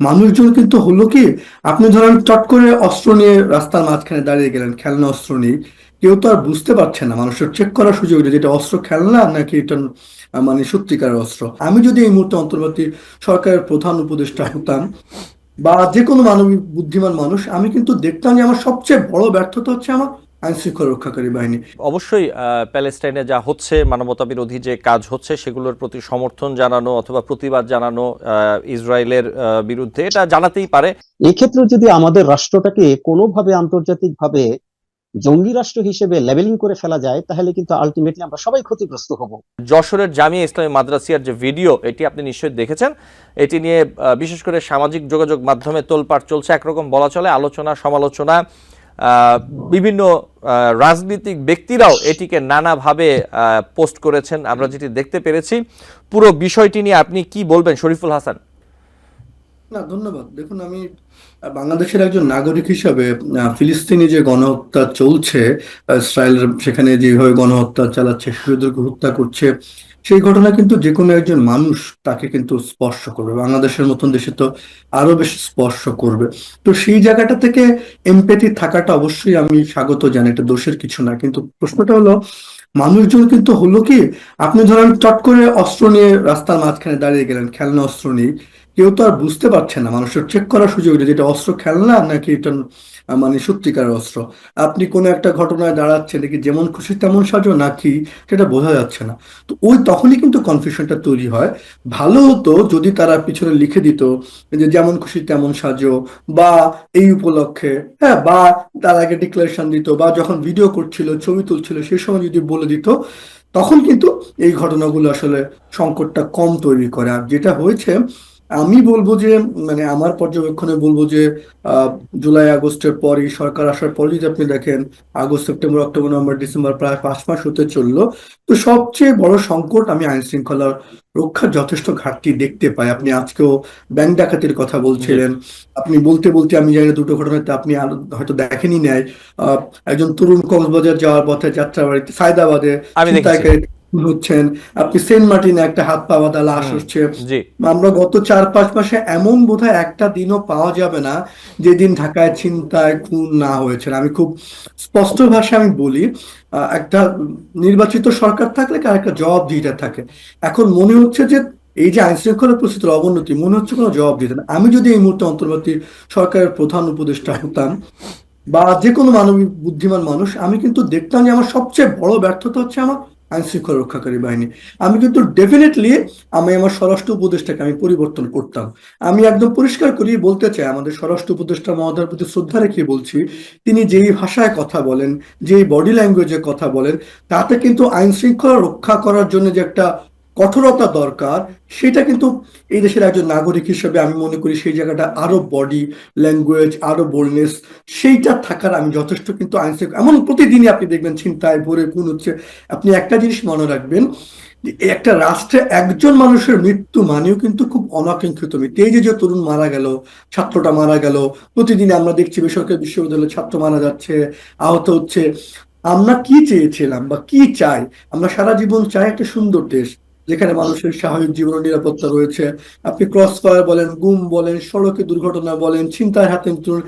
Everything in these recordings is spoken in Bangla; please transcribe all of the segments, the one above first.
মানুষজন কিন্তু হলো কি, আপনি ধরেন চট করে অস্ত্র নিয়ে রাস্তার মাঝখানে দাঁড়িয়ে গেলেন, খেলনা অস্ত্র নিয়ে কেউ তো আর বুঝতে পারছে না। মানুষের চেক করার সুযোগ নেই যেটা অস্ত্র খেলনা নাকি এটা মানে সত্যিকার অস্ত্র। আমি যদি এই মুহূর্তে অন্তর্বর্তী সরকারের প্রধান উপদেষ্টা হতাম বা যে কোনো মানবিক, বুদ্ধিমান মানুষ, আমি কিন্তু দেখতাম যে আমার সবচেয়ে বড় ব্যর্থতা হচ্ছে আমার আইন রক্ষাকারী বাহিনী। অবশ্যই আহ, প্যালেস্টাইনে যা হচ্ছে মানবতা বিরোধী যে কাজ হচ্ছে সেগুলোর প্রতি সমর্থন জানানো অথবা প্রতিবাদ জানানো আহ, ইসরায়েলের আহ, বিরুদ্ধে এটা জানাতেই পারে। এক্ষেত্রে যদি আমাদের রাষ্ট্রটাকে কোনোভাবে আন্তর্জাতিকভাবে জঙ্গি রাষ্ট্র হিসেবে লেভেলিং করে ফেলা যায় তাহলে কিন্তু আলটিমেটলি আমরা সবাই ক্ষতিগ্রস্ত হব। যশোরের জামিয়া ইসলামী মাদ্রাসিয়ার যে ভিডিও এটি আপনি নিশ্চয়ই দেখেছেন। এটি নিয়ে আহ, বিশেষ করে সামাজিক যোগাযোগ মাধ্যমে তোলপাড় চলছে। একরকম বলা চলে আলোচনা সমালোচনা বিভিন্ন রাজনৈতিক ব্যক্তিরাও এটিকে নানাভাবে পোস্ট করেছেন। আমরা যেটি দেখতে পেরেছি, পুরো বিষয়টি নিয়ে আপনি কি বলবেন শরীফুল হাসান? না, ধন্যবাদ। দেখুন, আমি বাংলাদেশের একজন নাগরিক হিসাবে ফিলিস্তিনি যে গণহত্যা চলছে ইসরায়েল সেখানে যেভাবে গণহত্যা চালাচ্ছে, শিশুদেরকে হত্যা করছে, সেই ঘটনা কিন্তু যে কোনো একজন মানুষ তাকে কিন্তু স্পর্শ করবে। বাংলাদেশের মতন দেশে তো আরও বেশি স্পর্শ করবে। তো সেই জায়গাটা থেকে এমপ্যাথি থাকাটা অবশ্যই আমি স্বাগত জানি এটা দোষের কিছু না। কিন্তু প্রশ্নটা হলো, মানুষজন কিন্তু হলো কি, আপনি ধরেন চট করে অস্ত্র নিয়ে রাস্তার মাঝখানে দাঁড়িয়ে গেলেন, খেলনা অস্ত্র নিয়ে কেউ তো আর বুঝতে পারছে না। মানুষের চেক করার সুযোগ নেই যেটা অস্ত্র খেলনা নাকি এটা মানে সত্যিকার অস্ত্র। আপনি কোনো একটা ঘটনায় দাঁড়াচ্ছেন নাকি যেমন খুশি তেমন সাজো, নাকি সেটা বোঝা যাচ্ছে না। তো ওই তখনই কিন্তু কনফিউশনটা তৈরি হয়। ভালো হতো যদি তারা পিছনে লিখে দিত যে যেমন খুশি তেমন সাজো, বা এই উপলক্ষে হ্যাঁ বা তার আগে ডিক্লারেশন দিত, বা যখন ভিডিও করছিল, ছবি তুলছিল সেই সময় যদি বলে দিত, তখন কিন্তু এই ঘটনাগুলো আসলে সংকটটা কম তৈরি করে। আর যেটা হয়েছে আমি বলব যে মানে আমার পর্যবেক্ষণে বলব যে জুলাই আগস্টের পরই সরকার আসার পরে যদি আপনি দেখেন August September October November December প্রায় পাঁচ মাস হতে চলল। তো সবচেয়ে বড় সংকট আমি আইন শৃঙ্খলার রক্ষার যথেষ্ট ঘাটতি দেখতে পাই। আপনি আজকেও ব্যাংক ডাকাতির কথা বলছিলেন। আপনি বলতে বলতে আমি জানি না দুটো ঘটনাতে আপনি হয়তো দেখেনি নেয় আহ, একজন তরুণ কক্সবাজার যাওয়ার পথে যাত্রাবাড়িতে সায়দাবাদে হচ্ছেন। আপনি সেন্ট মার্টিনে একটা হাত পা বাঁধা লাশ হচ্ছে। আমরা গত চার পাঁচ মাসে এমন বোধহয় একটা দিনও পাওয়া যাবে না যেদিন ঢাকায় ছিনতাই খুন না হয়েছে আমি খুব স্পষ্ট ভাষায় আমি বলি একটা নির্বাচিত সরকার থাকলে কার একটা জবাবদিহিতা থাকে? এখন মনে হচ্ছে যে এই যে আইন শৃঙ্খলা পরিস্থিতির অবনতি মনে হচ্ছে কোনো জবাব দিতে না। আমি যদি এই মুহূর্তে অন্তর্বর্তী সরকারের প্রধান উপদেষ্টা হতাম বা যে কোনো মানবিক বুদ্ধিমান মানুষ আমি কিন্তু দেখতাম যে আমার সবচেয়ে বড় ব্যর্থতা হচ্ছে আমার আইন শৃঙ্খলা রক্ষাকারী বাহিনী। আমি কিন্তু ডেফিনেটলি আমি আমার স্বরাষ্ট্র উপদেষ্টাকে আমি পরিবর্তন করতাম। আমি একদম পরিষ্কার করি, বলতে চাই, আমাদের স্বরাষ্ট্র উপদেষ্টা মহোদয়ের প্রতি শ্রদ্ধা রেখে বলছি, তিনি যেই ভাষায় কথা বলেন, যেই বডি ল্যাঙ্গুয়েজে কথা বলেন, তাতে কিন্তু আইন শৃঙ্খলা রক্ষা করার জন্য যে একটা কঠোরতা দরকার, সেটা কিন্তু এই দেশের একজন নাগরিক হিসেবে আমি মনে করি সেই জায়গাটা আরও বডি ল্যাঙ্গুয়েজ আরও বোল্ডনেস সেইটা থাকার আমি যথেষ্ট কিন্তু আইন এমন প্রতিদিনই আপনি দেখবেন চিন্তায় ভোরে খুন হচ্ছে। আপনি একটা জিনিস মনে রাখবেন, যে একটা রাষ্ট্রে একজন মানুষের মৃত্যু মানেও কিন্তু খুব অনাকাঙ্ক্ষিত মৃত্যু। এই যে যে তরুণ মারা গেল, ছাত্রটা মারা গেল প্রতিদিন আমরা দেখছি বেসরকারি বিশ্ববিদ্যালয়ে ছাত্র মারা যাচ্ছে, আহত হচ্ছে। আমরা কি চেয়েছিলাম বা কি চাই? আমরা সারা জীবন চাই একটা সুন্দর দেশ। যেখানে মানুষের স্বাভাবিক জীবন নিরাপত্তা রয়েছে। আপনি ক্রস ফায়ার বলেন, গুম বলেন, সড়কে দুর্ঘটনা বলেন চিন্তার হাতে মৃত্যুর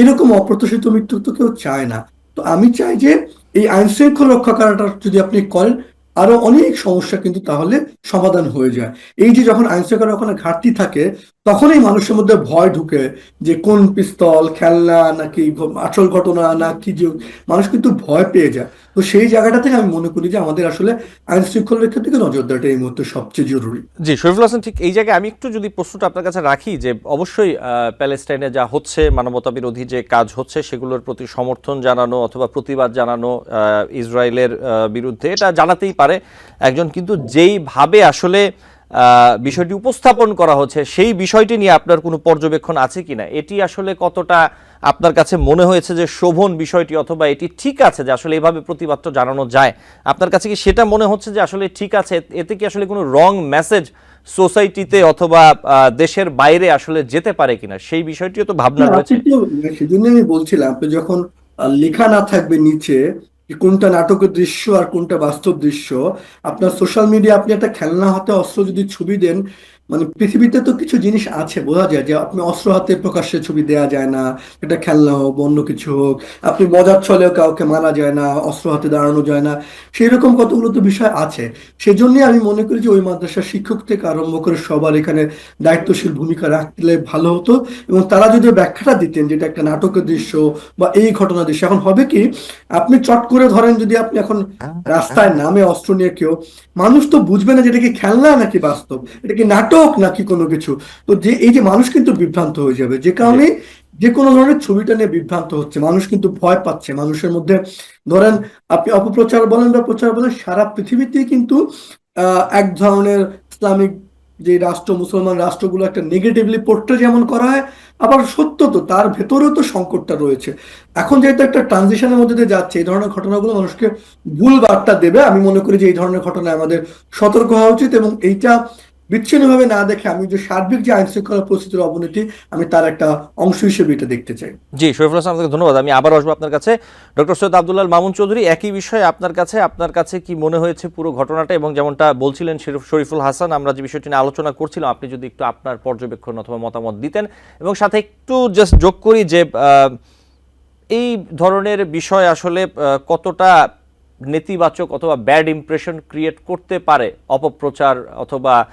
এরকম অপ্রত্যাশিত মৃত্যু তো কেউ চায় না। তো আমি চাই যে এই আইন শৃঙ্খলা রক্ষা করাটা যদি আপনি করেন, আরও অনেক সমস্যা কিন্তু তাহলে সমাধান হয়ে যায়। এই যে যখন আইন শৃঙ্খলা রক্ষণের ঘাটতি থাকে তখনই মানুষের মধ্যে ভয় ঢুকে যে কোন পিস্তল, খেলনা, নাকি আসল ঘটনা, না কি মানুষ কিন্তু ভয় পেয়ে যায়। তো সেই জায়গাটা থেকে আমি মনে করি যে আমাদের আসলে আইন শৃঙ্খলা রক্ষার দিকে নজর দেওয়াটা এই মুহূর্তে সবচেয়ে জরুরি। জি, শরীফুল হাসান, ঠিক এই জায়গায় আমি একটু যদি প্রশ্নটা আপনার কাছে রাখি যে অবশ্যই প্যালেস্টাইনে যা হচ্ছে মানবতা বিরোধী যে কাজ হচ্ছে, সেগুলোর প্রতি সমর্থন জানানো অথবা প্রতিবাদ জানানো ইসরায়েলের বিরুদ্ধে, এটা জানাতেই পারে। একজন কিন্তু যেইভাবে আসলে বিষয়টি উপস্থাপন করা হচ্ছে সেই বিষয়টি নিয়ে আপনার কোনো পর্যবেক্ষণ আছে কিনা এটি আসলে কতটা আপনার কাছে মনে হয়েছে যে শোভন বিষয়টি অথবা এটি ঠিক আছে যে আসলে এভাবে প্রতিবাদটা জানানো যায়? আপনার কাছে কি সেটা মনে হচ্ছে যে আসলে ঠিক আছে? এতে কি আসলে কোনো রং মেসেজ সোসাইটিতে অথবা আহ, দেশের বাইরে আসলে যেতে পারে কিনা সেই বিষয়টিও তো ভাবনা রয়েছে। আপনি সেজন্য আমি বলছিলাম আপনি যখন লেখা না থাকবে নিচে যে কোনটা নাটকের দৃশ্য আর কোনটা বাস্তব দৃশ্য। আপনার সোশ্যাল মিডিয়া আপনি একটা খেলনা হাতে অস্ত্র যদি ছবি দেন মানে পৃথিবীতে তো কিছু জিনিস আছে, বোঝা যায় যে আপনি অস্ত্র হাতে প্রকাশ্যে ছবি দেয়া যায় না, এটা খেলনা হোক অন্য কিছু হোক, আপনি মজার ছলেও কাউকে মারা যায় না, অস্ত্র হাতে দাঁড়ানো যায় না সেই রকম কতগুলো তো বিষয় আছে। সেজন্যই আমি মনে করি যে ওই মাদ্রাসার শিক্ষক থেকে আরম্ভ করে সবার এখানে দায়িত্বশীল ভূমিকা রাখলে ভালো হতো এবং তারা যদি ব্যাখ্যাটা দিতেন যেটা একটা নাটকের দৃশ্য বা এই ঘটনা দৃশ্য, এখন হবে কি, আপনি চট করে ধরেন যদি আপনি এখন রাস্তায় নামে অস্ত্র নিয়ে কেউ, মানুষ তো বুঝবে না যে এটা কি খেলনা নাকি বাস্তব, এটা কি নাটক নাকি কোনো কিছু তো যে এই যে মানুষ কিন্তু বিভ্রান্ত হয়ে যাবে। যে কারণে যে কোনো ধরনের ছবিটা নিয়ে বিভ্রান্ত হচ্ছে মানুষ কিন্তু ভয় পাচ্ছে। মানুষের মধ্যে ধরেন আপনি অপপ্রচার বলেন বা প্রচার বলেন সারা পৃথিবীতেই কিন্তু এক ধরনের ইসলামিক যে রাষ্ট্র মুসলমান রাষ্ট্রগুলো একটা নেগেটিভলি পোর্ট্রে যেমন করা হয় আবার সত্য তো তার ভেতরেও তো সংকটটা রয়েছে। এখন যেহেতু একটা ট্রানজিশনের মধ্যে দিয়ে যাচ্ছে এই ধরনের ঘটনাগুলো মানুষকে ভুল বার্তা দেবে আমি মনে করি যে এই ধরনের ঘটনায় আমাদের সতর্ক হওয়া উচিত এবং এইটা বিচ্ছিন্নভাবে না দেখে আমি যে সার্বিক যে আইন শৃঙ্খলা পরিস্থিতির অবনতি, আমি তার একটা অংশ হিসেবে এটা দেখতে চাই। জি, শরীফুল হাসান আপনাকে ধন্যবাদ। আমি আবার আসব আপনার কাছে। ডক্টর সৈয়দ আবদুল্লাহ মামুন চৌধুরী, একই বিষয়ে আপনার কাছে আপনার কাছে কি মনে হয়েছে পুরো ঘটনাটা? এবং যেমনটা বলছিলেন শরীফ- শরীফুল হাসান, আমরা যে বিষয়টি নিয়ে আলোচনা করছিলাম, আপনি যদি একটু আপনার পর্যবেক্ষণ অথবা মতামত দিতেন। এবং সাথে একটু জাস্ট যোগ করি যে এই ধরনের বিষয় আসলে কতটা নেতিবাচক অথবা ব্যাড ইমপ্রেশন ক্রিয়েট করতে পারে অপপ্রচার অথবা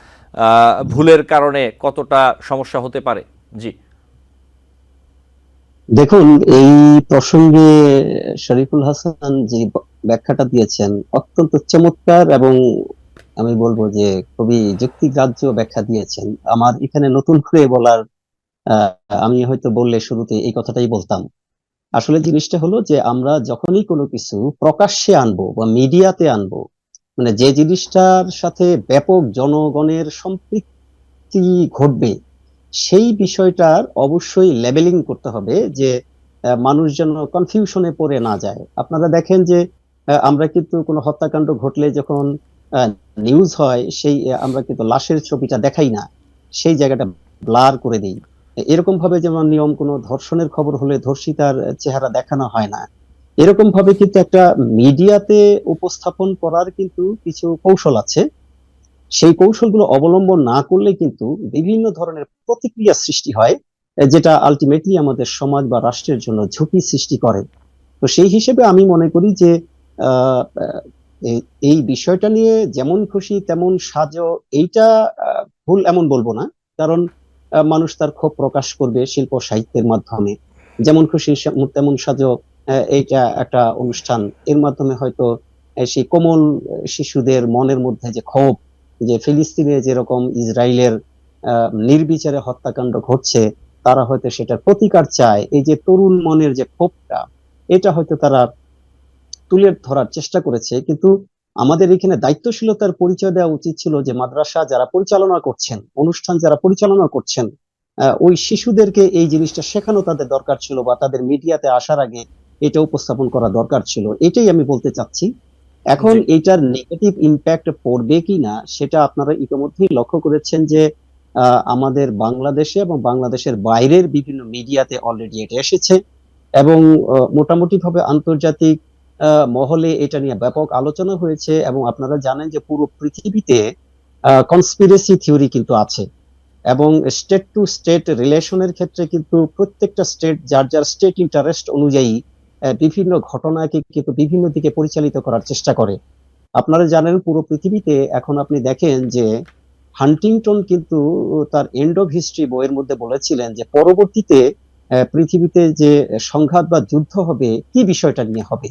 ভুলের কারণে কতটা সমস্যা হতে পারে? জি। দেখুন, এই প্রসঙ্গে শরীফুল হাসান যে ব্যাখ্যাটা দিয়েছেন অত্যন্ত চমৎকার এবং আমি বলব যে খুবই যুক্তিগ্রাহ্য ব্যাখ্যা দিয়েছেন। আমার এখানে নতুন করে বলার আমি হয়তো বললে শুরুতে এই কথাটাই বলতাম। আসলে জিনিসটা হলো যে আমরা যখনই কোনো কিছু প্রকাশ্যে আনব বা মিডিয়াতে আনব মানে যে জিনিসটার সাথে ব্যাপক জনগণের সম্পৃক্তি ঘটবে, সেই বিষয়টার অবশ্যই লেবেলিং করতে হবে যে মানুষ যেন কনফিউশনে পড়ে না যায়। আপনারা দেখেন যে আমরা কিন্তু কোনো হত্যাকাণ্ড ঘটলে যখন নিউজ হয়, সেই আমরা কিন্তু লাশের ছবিটা দেখাই না। সেই জায়গাটা ব্লার করে দিই। এরকম ভাবে যেমন নিয়ম কোনো ধর্ষণের খবর হলে ধর্ষিতার চেহারা দেখানো হয় না। এরকম ভাবে কিন্তু একটা মিডিয়াতে উপস্থাপন করার কিন্তু কিছু কৌশল আছে। সেই কৌশলগুলো অবলম্বন না করলে কিন্তু বিভিন্ন ধরনের প্রতিক্রিয়া সৃষ্টি হয়, যেটা আলটিমেটলি আমাদের সমাজ বা রাষ্ট্রের জন্য ঝুঁকি সৃষ্টি করে। তো সেই হিসেবে আমি মনে করি যে এই- বিষয়টা নিয়ে যেমন খুশি তেমন সাজো, এইটা ভুল এমন বলব না। কারণ মানুষ তার ক্ষোভ প্রকাশ করবে শিল্প সাহিত্যের মাধ্যমে। যেমন খুশি তেমন সাজো এইটা একটা অনুষ্ঠান। এর মাধ্যমে হয়তো সেই কোমল শিশুদের মনের মধ্যে যে ক্ষোভ, যে ফিলিস্তিনে যেরকম ইসরায়েলের নির্বিচারে হত্যাকাণ্ড ঘটছে, তারা হয়তো সেটার প্রতিকার চায়। এই যে তরুণ মনের যে ক্ষোভটা, এটা হয়তো তারা তুলে ধরার চেষ্টা করেছে। কিন্তু আমাদের এখানে দায়িত্বশীলতার পরিচয় দেওয়া উচিত ছিল যে মাদ্রাসা যারা পরিচালনা করছেন, অনুষ্ঠান যারা পরিচালনা করছেন ওই শিশুদেরকে এই জিনিসটা শেখানো তাদের দরকার ছিল বা তাদের মিডিয়াতে আসার আগে এটা উপস্থাপন করা দরকার ছিল। এটাই আমি বলতে চাচ্ছি। এখন এটার নেগেটিভ ইম্প্যাক্ট পড়বে কিনা সেটা আপনারা ইতিমধ্যেই লক্ষ্য করেছেন যে আমাদের বাংলাদেশে এবং বাংলাদেশের বাইরের বিভিন্ন মিডিয়াতে অলরেডি এটা এসেছে এবং মোটামুটি ভাবে আন্তর্জাতিক মহলে এটা নিয়ে ব্যাপক আলোচনা হয়েছে এবং আপনারা জানেন যে পুরো পৃথিবীতে কনস্পিরেসি থিওরি কিন্তু আছে এবং স্টেট টু স্টেট রিলেশনের ক্ষেত্রে কিন্তু প্রত্যেকটা স্টেট যার যার স্টেট ইন্টারেস্ট অনুযায়ী বিভিন্ন ঘটনাকে কিন্তু বিভিন্ন দিকে পরিচালিত করার চেষ্টা করে। আপনারা জানেন, পুরো পৃথিবীতে এখন আপনি দেখেন যে হান্টিংটন কিন্তু তার এন্ড অফ হিস্ট্রি বইয়ের মধ্যে বলেছিলেন যে পরবর্তীতে পৃথিবীতে যে সংঘাত বা যুদ্ধ হবে, কি বিষয়টা নিয়ে হবে?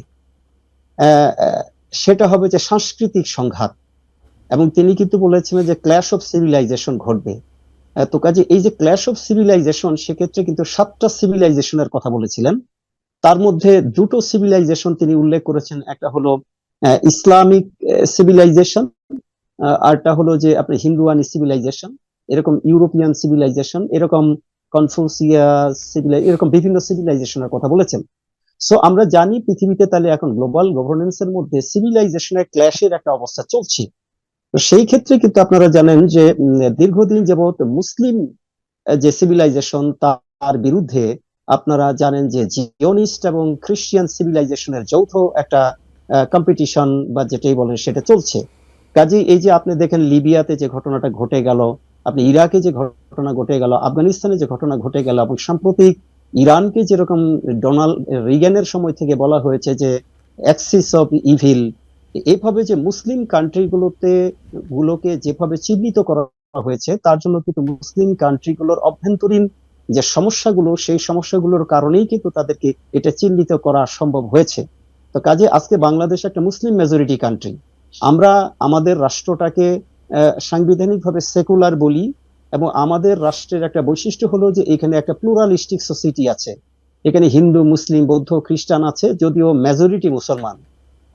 সেটা হবে যে সাংস্কৃতিক সংঘাত। এবং তিনি কিন্তু বলেছিলেন যে ক্ল্যাশ অফ সিভিলাইজেশন ঘটবে। তো কাজে এই যে ক্ল্যাশ অফ সিভিলাইজেশন সেক্ষেত্রে কিন্তু সাতটা সিভিলাইজেশনের কথা বলেছিলেন। তার মধ্যে দুটো সিভিলাইজেশন তিনি উল্লেখ করেছেন। একটা হলো ইসলামিক সিভিলাইজেশন আরটা হলো যে আপনি হিন্দুয়ানি সিভিলাইজেশন এরকম ইউরোপিয়ান সিভিলাইজেশন এরকম কনফুসিয়া সিভিলাই এরকম বিভিন্ন সিভিলাইজেশনের কথা বলেছেন। সো আমরা জানি পৃথিবীতে তাহলে এখন গ্লোবাল গভর্নেন্সের মধ্যে সিভিলাইজেশনের ক্ল্যাশের একটা অবস্থা চলছে। তো সেই ক্ষেত্রে কিন্তু আপনারা জানেন যে দীর্ঘদিন যাবৎ মুসলিম যে সিভিলাইজেশন তার বিরুদ্ধে আপনারা জানেন যে জিওনিস্ট এবং খ্রিস্টিয়ান সিভিলাইজেশনের যৌথ একটা কম্পিটিশন বা যেটাই বলেন সেটা চলছে। কাজেই এই যে আপনি দেখেন লিবিয়াতে যে ঘটনাটা ঘটে গেল, আপনি ইরাকে যে ঘটনা ঘটে গেল, আফগানিস্তানে যে ঘটনা ঘটে গেল, এবং সাম্প্রতিক ইরানকে যেরকম ডোনাল্ড রিগানের সময় থেকে বলা হয়েছে যে অ্যাক্সিস অফ ইভিল এভাবে যে মুসলিম কান্ট্রিগুলোতে গুলোকে যেভাবে চিহ্নিত করা হয়েছে, তার জন্য কিন্তু মুসলিম কান্ট্রিগুলোর অভ্যন্তরীণ যে সমস্যাগুলো, সেই সমস্যাগুলোর কারণেই কিন্তু তাদেরকে এটা চিহ্নিত করা সম্ভব হয়েছে। তো কাজে আজকে বাংলাদেশ একটা মুসলিম মেজরিটি কান্ট্রি আমরা আমাদের রাষ্ট্রটাকে সাংবিধানিকভাবে সেকুলার বলি এবং আমাদের রাষ্ট্রের একটা বৈশিষ্ট্য হলো যে এখানে একটা প্লুরালিস্টিক সোসাইটি আছে। এখানে হিন্দু, মুসলিম, বৌদ্ধ, খ্রিস্টান আছে, যদিও মেজরিটি মুসলমান।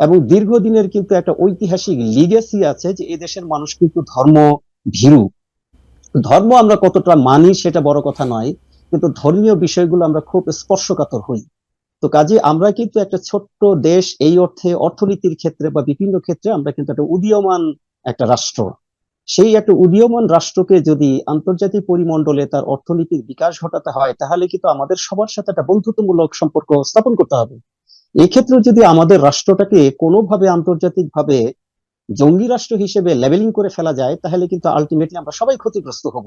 এবং দীর্ঘদিনের কিন্তু একটা ঐতিহাসিক লিগেসি আছে যে এদেশের মানুষ কিন্তু ধর্ম ভীরু। ধর্ম আমরা কতটা মানি সেটা বড় কথা নয়। কিন্তু ধর্মীয় বিষয়গুলো আমরা খুব স্পর্শকাতর হই। তো কাজে আমরা কিন্তু একটা ছোট্ট দেশ এই অর্থে, অর্থনীতির ক্ষেত্রে বা বিভিন্ন ক্ষেত্রে আমরা কিন্তু একটা উদীয়মান একটা রাষ্ট্র। সেই একটা উদীয়মান রাষ্ট্রকে যদি আন্তর্জাতিক পরিমণ্ডলে তার অর্থনীতির বিকাশ ঘটাতে হয়, তাহলে কিন্তু আমাদের সবার সাথে একটা বন্ধুত্বমূলক সম্পর্ক স্থাপন করতে হবে। এই ক্ষেত্রে যদি আমাদের রাষ্ট্রটাকে কোনোভাবে আন্তর্জাতিকভাবে জঙ্গি রাষ্ট্র হিসেবে লেভেলিং করে ফেলা যায়, তাহলে কিন্তু আলটিমেটলি আমরা সবাই ক্ষতিগ্রস্ত হব।